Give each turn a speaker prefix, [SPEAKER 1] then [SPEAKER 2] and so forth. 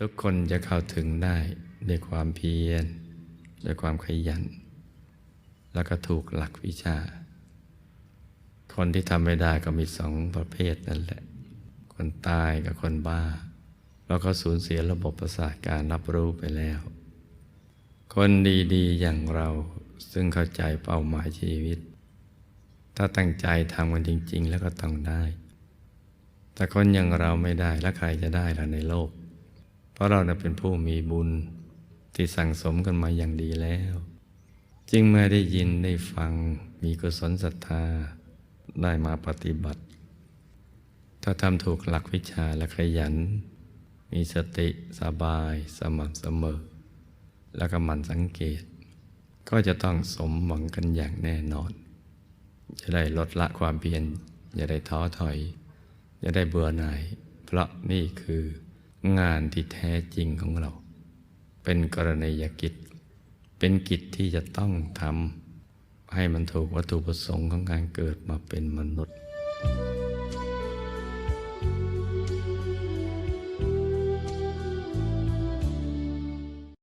[SPEAKER 1] ทุกคนจะเข้าถึงได้ด้วยความเพียรด้วยความขยัน แล้วก็ถูกหลักวิชา คนที่ทำไม่ได้ก็มีสองประเภทนั่นแหละ คนตายกับคนบ้าแล้วก็สูญเสียระบบประสาทการรับรู้ไปแล้ว คนดีๆอย่างเราซึ่งเข้าใจเป้าหมายชีวิต ถ้าตั้งใจทำกันจริง ๆ แล้วก็ต้องได้ แต่คนอย่างเราไม่ได้แล้วใครจะได้ล่ะในโลก เพราะเราเป็นผู้มีบุญที่สั่งสมกันมาอย่างดีแล้ว จึงเมื่อได้ยินได้ฟังมีกุศลศรัทธาได้มาปฏิบัติ ถ้าทำถูกหลักวิชาและขยัน มีสติสบายสม่ำเสมอ แล้วก็หมันสังเกต ก็จะต้องสมหวังกันอย่างแน่นอน จะได้ลดละความเพียรอย่าได้ท้อถอย อย่าได้เบื่อหน่าย เพราะนี่คือ งานที่แท้จริงของเรา เป็นกรณียกิจ เป็นกิจที่จะต้องทำให้มันถูกวัตถุประสงค์ของการเกิดมาเป็นมนุษย์